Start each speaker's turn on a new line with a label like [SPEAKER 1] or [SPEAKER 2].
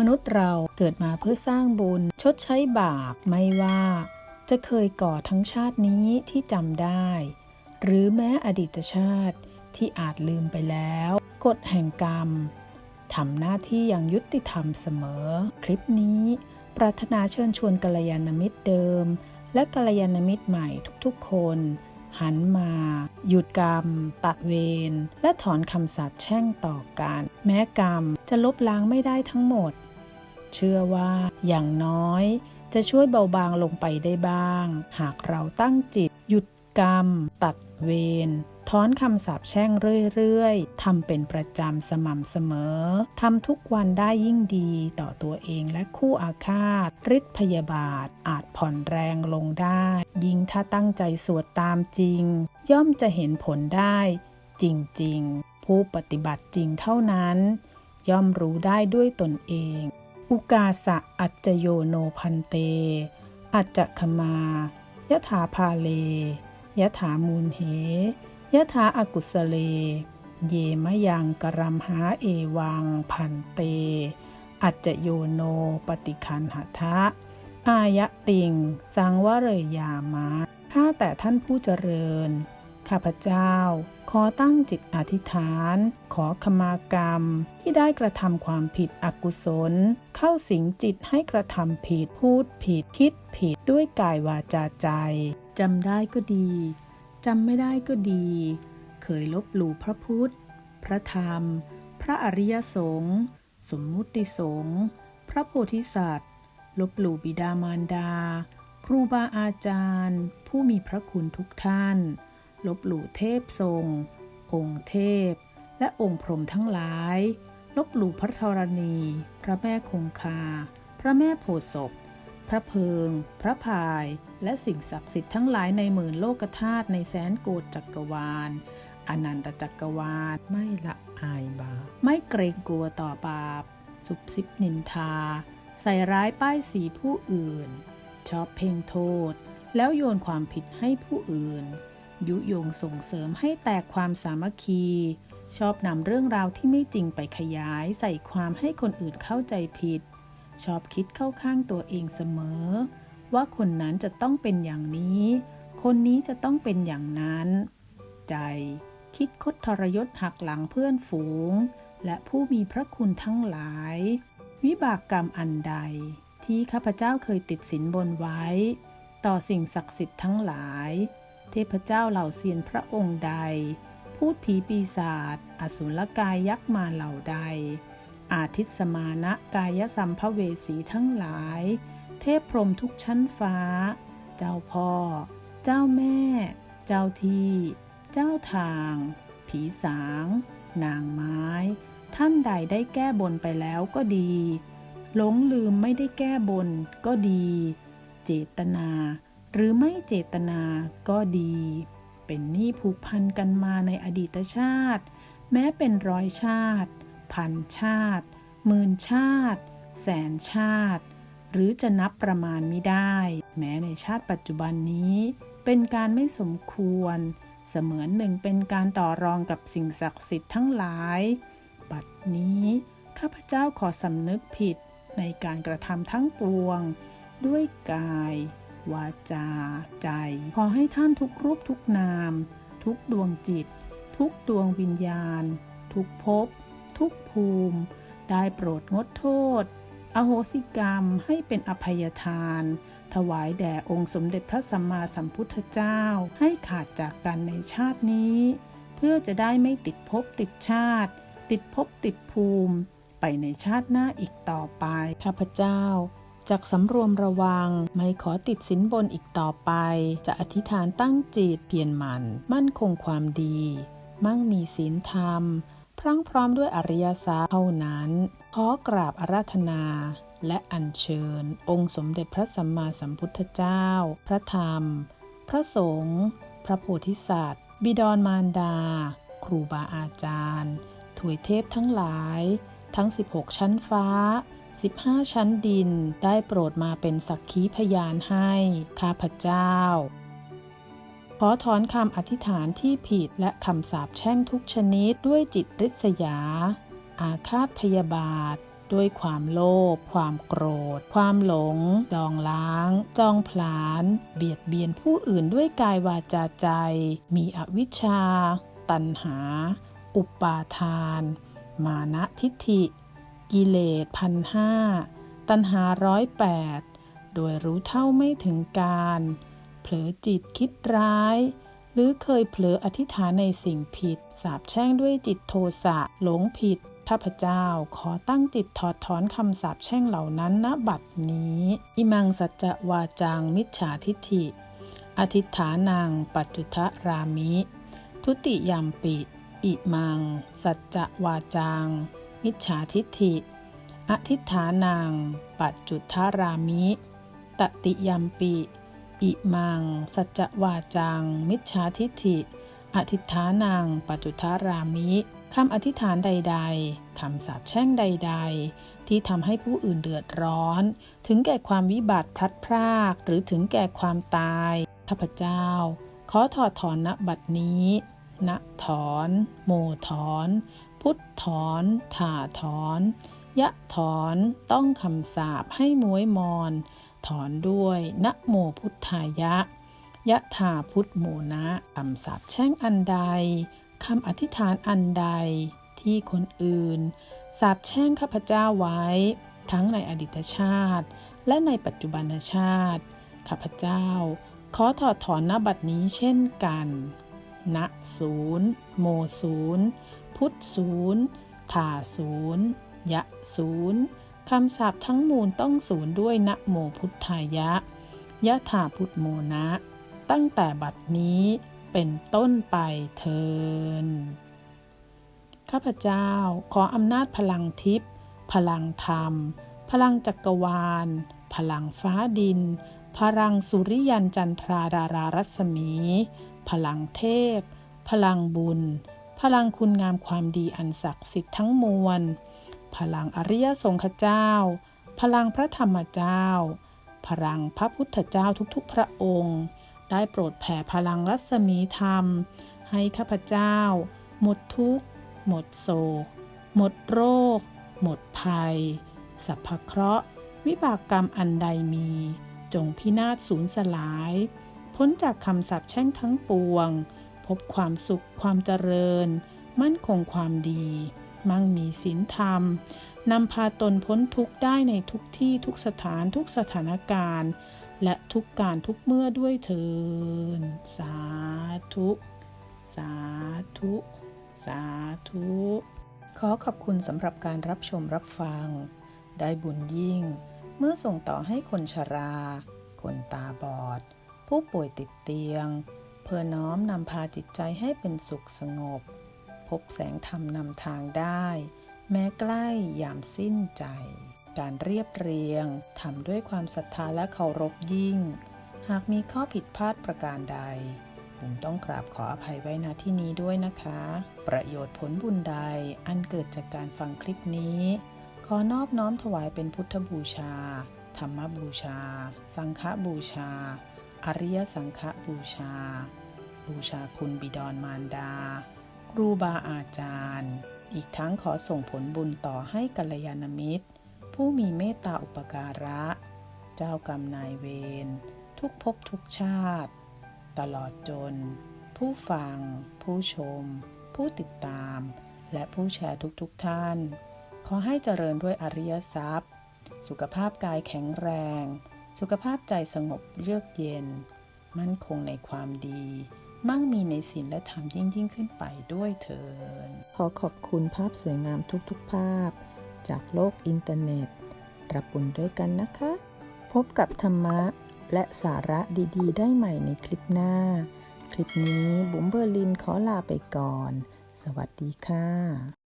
[SPEAKER 1] มนุษย์เราเกิดมาเพื่อสร้างบุญ ชดใช้บาปไม่ว่าจะเคยก่อทั้งชาตินี้ที่จำได้ หรือแม้อดีตชาติที่อาจลืมไปแล้ว กฎแห่งกรรมทำหน้าที่อย่างยุติธรรมเสมอ คลิปนี้ปรารถนาเชิญชวนกัลยาณมิตรเดิม และกัลยาณมิตรใหม่ทุกๆคน หันมา หยุดกรรม ตัดเวรและถอนคำสาปแช่งต่อกัน แม้กรรมจะลบล้างไม่ได้ทั้งหมด เชื่อว่าอย่างน้อยจะช่วยเบาบางลงไปได้บ้าง หากเราตั้งจิต หยุดกรรม ตัดเวรถอนคำสาปแช่งเรื่อยๆ ทำเป็นประจำสม่ำเสมอ ทำทุกวันได้ยิ่งดีต่อตัวเองและคู่อาฆาตฤทธิ์พยาบาทอาจผ่อนแรงลงได้ ยิ่งถ้าตั้งใจสวดตามจริง ย่อมจะเห็นผลได้ จริงๆ ผู้ปฏิบัติจริงเท่านั้น ย่อมรู้ได้ด้วยตนเอง อุกาสะอัจจโยโนพันเต อัจจคมายะถาพาเลยะถามูลเหยะถาอากุสเล เยมะยังกรัมหาเอวังพันเต อัจจโยโนปฏิคันหทะ อายะติง สังวเรยามะข้าแต่ท่านผู้เจริญ ข้าพเจ้า ขอตั้งจิตอธิษฐาน ขอขมากรรม ที่ได้กระทำความผิดอกุศล เข้าสิงจิตให้กระทำผิดพูดผิดคิดผิดด้วยกายวาจาใจจำได้ก็ดีจำไม่ได้ก็ดี เคยลบหลู่พระพุทธ พระธรรม พระอริยสงฆ์สมมุติสงฆ์พระโพธิสัตว์ ลบหลู่บิดามารดา ครูบาอาจารย์ ผู้มีพระคุณทุกท่าน ลบหลู่เทพทรง องค์เทพ และองค์พรหมทั้งหลาย ลบหลู่พระธรณี พระแม่คงคา พระแม่โพศพพระเพิง พระพาย และสิ่งศักดิ์สิทธิ์ทั้งหลายในหมื่นโลกธาตุในแสนโกฏจักรวาล อนันตจักรวาล ไม่ละอายบาป ไม่เกรงกลัวต่อบาป สุบซิบนินทา ใส่ร้ายป้ายสีผู้อื่น ชอบเพ่งโทษ แล้วโยนความผิดให้ผู้อื่น ยุยงส่งเสริมให้แตกความสามัคคี ชอบนำเรื่องราวที่ไม่จริงไปขยายใส่ความให้คนอื่นเข้าใจผิด ชอบคิดเข้าข้างตัวเองเสมอ ว่าคนนั้นจะต้องเป็นอย่างนี้ คนนี้จะต้องเป็นอย่างนั้น ใจ คิดคดทรยศหักหลังเพื่อนฝูง และผู้มีพระคุณทั้งหลาย วิบากกรรมอันใด ที่ข้าพเจ้าเคยติดสินบนไว้ ต่อสิ่งศักดิ์สิทธิ์ทั้งหลาย ทพเจ้าเหล่าเซียนพระองค์ใด พูดผีปีศาจอสุรกายยักษ์มาเหล่าใด อาทิตสมานะกายสัมภเวสีทั้งหลาย เทพพรมทุกชั้นฟ้า เจ้าพ่อ เจ้าแม่ เจ้าที่ เจ้าทาง ผีสาง นางไม้ ท่านใดได้แก้บนไปแล้วก็ดี หลงลืมไม่ได้แก้บนก็ดี เจตนา หรือไม่เจตนาก็ดี เป็นหนี้ผูกพันกันมาในอดีตชาติ แม้เป็นร้อยชาติ พันชาติหมื่นชาติ แสนชาติ หรือจะนับประมาณไม่ได้ แม้ในชาติปัจจุบันนี้ เป็นการไม่สมควร เสมือนหนึ่งเป็นการต่อรองกับสิ่งศักดิ์สิทธิ์ทั้งหลายบัดนี้ ข้าพเจ้าขอสำนึกผิดในการกระทำทั้งปวง ด้วยกาย วาจา ใจ ขอให้ท่านทุกรูปทุกนาม ทุกดวงจิต ทุกดวงวิญญาณ ทุกภพทุกภูมิ ได้โปรดงดโทษ อโหสิกรรมให้เป็นอภัยทาน ถวายแด่องค์สมเด็จพระสัมมาสัมพุทธเจ้า ให้ขาดจากกันในชาตินี้ เพื่อจะได้ไม่ติดภพติดชาติ ติดภพติดภูมิ ไปในชาติหน้าอีกต่อไปข้าพเจ้า จากสำรวมระวัง ไม่ขอติดสินบนอีกต่อไป จะอธิษฐานตั้งจิตเพียรหมัน มั่นคงความดี มั่งมีศีลธรรม พรั่งพร้อมด้วยอริยสัจเท่านั้น ขอกราบอาราธนา และอัญเชิญ องค์สมเด็จพระสัมมาสัมพุทธเจ้า พระธรรม พระสงฆ์พระโพธิสัตว์ บิดรมารดา ครูบาอาจารย์ ถวยเทพทั้งหลาย ทั้ง 16 ชั้นฟ้า 15 ชั้นดินได้โปรดมาเป็นสักขีพยานให้ ข้าพเจ้า ขอถอนคำอธิษฐานที่ผิดและคำสาปแช่งทุกชนิดด้วยจิตริษยา อาฆาตพยาบาท ด้วยความโลภ ความโกรธ ความหลง จองล้าง จองผลาญ เบียดเบียนผู้อื่นด้วยกายวาจาใจ มีอวิชชา ตัณหา อุปาทาน มานะทิฏฐิ กิเลสพันห้าตัณหาร้อยแปดโดยรู้เท่าไม่ถึงการ เผลอจิตคิดร้าย หรือเคยเผลออธิษฐานในสิ่งผิด สาบแช่งด้วยจิตโทสะหลงผิดข้าพเจ้าขอตั้งจิตถอดถอนคำสาปแช่งเหล่านั้นณบัดนี้ อิมังสัจวาจังมิจฉาทิฏฐิ อธิษฐานังปัจจุทะรามิ ทุติยามปิ อิมัง สัจจวาจัง มิจฉาทิฏฐิ อธิฐานัง ปัจจุทารามิ ตติยัมปิ อิมัง สัจวาจัง มิจฉาทิฏฐิ อธิฐานัง ปัจจุทารามิคำอธิษฐานใด ๆ คำสาปแช่งใด ๆ ที่ทำให้ผู้อื่นเดือดร้อน ถึงแก่ความวิบัติพลัดพราก หรือถึงแก่ความตาย ข้าพเจ้า ขอถอดถอนณบัดนี้ ณถอน โมถอน พุทธถอนถ่าถอน ยะถอนต้องคำสาปให้ม้วยมอน ถอนด้วยนะโมพุทธายะ ยะถาพุทธโมนะคำสาปแช่งอันใดคำอธิษฐานอันใดที่คนอื่น สาปแช่งข้าพเจ้าไว้ ทั้งในอดีตชาติ และในปัจจุบันชาติ ข้าพเจ้า ขอถอดถอนนบัดนี้เช่นกันณศูนย์โมศูนย์ พุทธศูนย์ถาศูนย์ยะศูนย์คำสาปทั้งมูลต้องศูนย์ด้วยนะโมพุทธายะ ยะถาพุทธโมนะ ตั้งแต่บัดนี้เป็นต้นไปเทินข้าพเจ้าขออำนาจพลังทิพย์พลังธรรม พลังจักรวาล พลังฟ้าดิน พลังสุริยันจันทราดารารัศมี พลังเทพ พลังบุญ พลังคุณงามความดีอันศักดิ์สิทธิ์ทั้งมวล พลังอริยสงฆ์เจ้า พลังพระธรรมเจ้า พลังพระพุทธเจ้าทุกๆ พระองค์ ได้โปรดแผ่พลังรัศมีธรรม ให้ข้าพเจ้า หมดทุกข์ หมดโศก หมดโรค หมดภัย สัพพะเคราะห์ วิบากกรรมอันใดมี จงพินาศสูญสลาย พ้นจากคำสาปแช่งทั้งปวง พบความสุขความเจริญ มั่นคงความดี มั่งมีศีลธรรมนำพาตนพ้นทุกข์ได้ในทุกที่ทุกสถานทุกสถานการณ์ และทุกการทุกเมื่อด้วยเทินสาธุ สาธุ สาธุ ขอขอบคุณสำหรับการรับชมรับฟัง ได้บุญยิ่ง เมื่อส่งต่อให้คนชรา คนตาบอด ผู้ป่วยติดเตียง เพื่อน้อมนำพาจิตใจให้เป็นสุขสงบ พบแสงธรรมนำทางได้ แม้ใกล้ยามสิ้นใจ การเรียบเรียงทำด้วยความศรัทธาและเคารพยิ่ง หากมีข้อผิดพลาดประการใดผมต้องกราบขออภัยไว้ณที่นี้ด้วยนะคะ ประโยชน์ผลบุญใดอันเกิดจากการฟังคลิปนี้ ขอนอบน้อมถวายเป็นพุทธบูชา ธรรมบูชา สังฆบูชา อริยสังฆบูชา บูชาคุณบิดรมารดา ครูบาอาจารย์ อีกทั้งขอส่งผลบุญต่อให้กัลยาณมิตร ผู้มีเมตตาอุปการะ เจ้ากรรมนายเวร ทุกภพทุกชาติ ตลอดจน ผู้ฟัง ผู้ชม ผู้ติดตาม และผู้แชร์ทุกๆทท่าน ขอให้เจริญด้วยอริยทรัพย์ สุขภาพกายแข็งแรง สุขภาพใจสงบเยือกเย็น มั่นคงในความดี มั่งมีในศีลและธรรมยิ่งยิ่งขึ้นไปด้วยเถินขอขอบคุณภาพสวยงามทุกๆภาพ จากโลกอินเทอร์เน็ต รับบุญด้วยกันนะคะ พบกับธรรมะและสาระดีๆ ได้ใหม่ในคลิปหน้า คลิปนี้บุ๋มเบอร์ลินขอลาไปก่อน สวัสดีค่ะ